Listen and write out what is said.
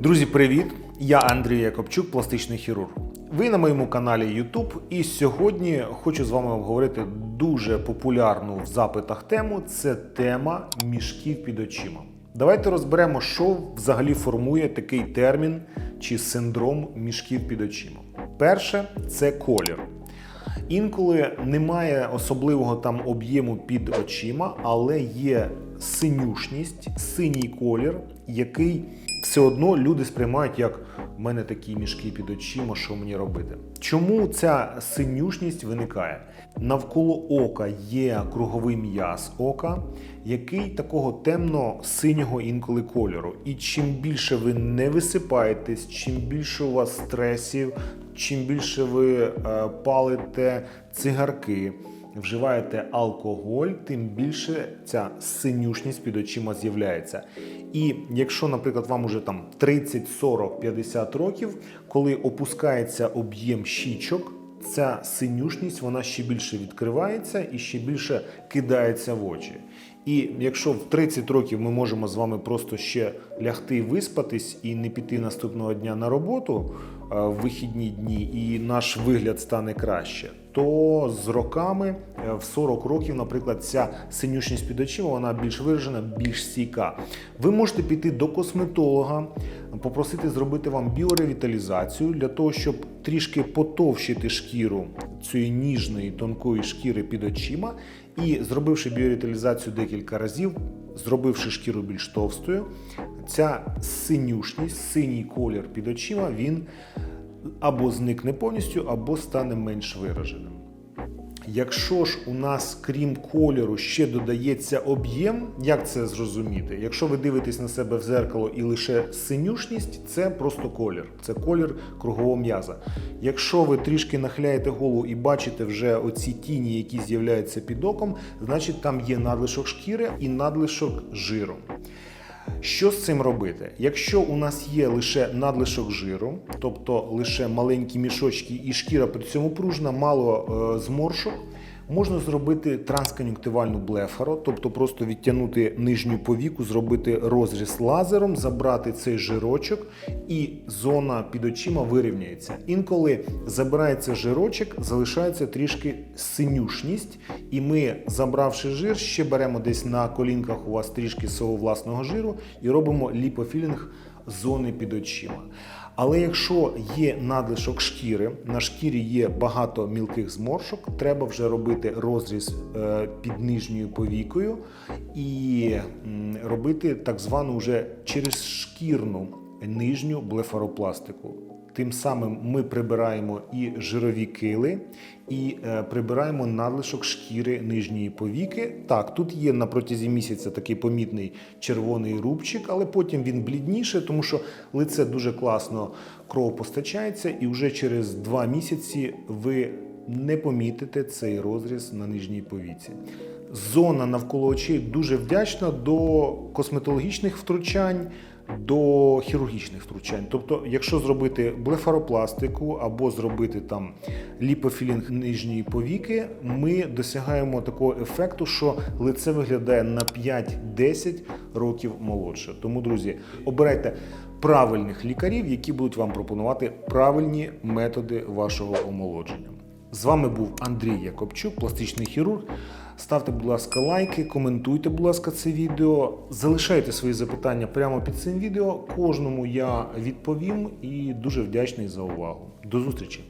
Друзі, привіт! Я Андрій Якобчук, пластичний хірург. Ви на моєму каналі YouTube, і сьогодні хочу з вами обговорити дуже популярну в запитах тему. Це тема мішків під очима. Давайте розберемо, що взагалі формує такий термін чи синдром мішків під очима. Перше це колір. Інколи немає особливого там об'єму під очима, але є синюшність, синій колір, який все одно люди сприймають як в мене такі мішки під очима, що мені робити. Чому ця синюшність виникає? Навколо ока є круговий м'яз ока, який такого темно-синього інколи кольору. І чим більше ви не висипаєтесь, чим більше у вас стресів, чим більше ви е, палите цигарки, вживаєте алкоголь, тим більше ця синюшність під очима з'являється. І якщо, наприклад, вам уже там 30, 40, 50 років, коли опускається об'єм щічок, ця синюшність вона ще більше відкривається і ще більше кидається в очі. І якщо в 30 років ми можемо з вами просто ще лягти виспатись і не піти наступного дня на роботу е, в вихідні дні, і наш вигляд стане краще, то з роками е, в 40 років, наприклад, ця синюшність під очима вона більш виражена, більш стійка. Ви можете піти до косметолога, попросити зробити вам біоревіталізацію для того, щоб трішки потовщити шкіру цієї ніжної тонкої шкіри під очима. І зробивши біоревіталізацію декілька разів, зробивши шкіру більш товстою, ця синюшність, синій колір під очима, він або зникне повністю, або стане менш вираженим. Якщо ж у нас, крім кольору, ще додається об'єм, як це зрозуміти? Якщо ви дивитесь на себе в зеркало і лише синюшність, це просто колір, це колір кругового м'яза. Якщо ви трішки нахиляєте голову і бачите вже оці тіні, які з'являються під оком, значить там є надлишок шкіри і надлишок жиру. Що з цим робити? Якщо у нас є лише надлишок жиру, тобто лише маленькі мішочки і шкіра при цьому пружна, мало е, зморшок, можна зробити транскон'юнктивальну блефаро, тобто просто відтягнути нижню повіку, зробити розріз лазером, забрати цей жирочок, і зона під очима вирівняється. Інколи забирається жирочок, залишається трішки синюшність, і ми, забравши жир, ще беремо десь на колінках у вас трішки свого власного жиру і робимо ліпофілінг зони під очима. Але якщо є надлишок шкіри, на шкірі є багато мілких зморшок, треба вже робити розріз е, під нижньою повікою і робити так звану вже через шкірну нижню блефаропластику. Тим самим ми прибираємо і жирові кили, і е, прибираємо надлишок шкіри нижньої повіки. Так, тут є на протязі місяця такий помітний червоний рубчик, але потім він блідніше, тому що лице дуже класно кров постачається, і вже через два місяці ви не помітите цей розріз на нижній повіці. Зона навколо очей дуже вдячна до косметологічних втручань до хірургічних втручань. Тобто, якщо зробити блефаропластику або зробити там ліпофілінг нижньої повіки, ми досягаємо такого ефекту, що лице виглядає на 5-10 років молодше. Тому, друзі, обирайте правильних лікарів, які будуть вам пропонувати правильні методи вашого омолодження. З вами був Андрій Якобчук, пластичний хірург. Ставте, будь ласка, лайки, коментуйте, будь ласка, це відео. Залишайте свої запитання прямо під цим відео. Кожному я відповім і дуже вдячний за увагу. До зустрічі!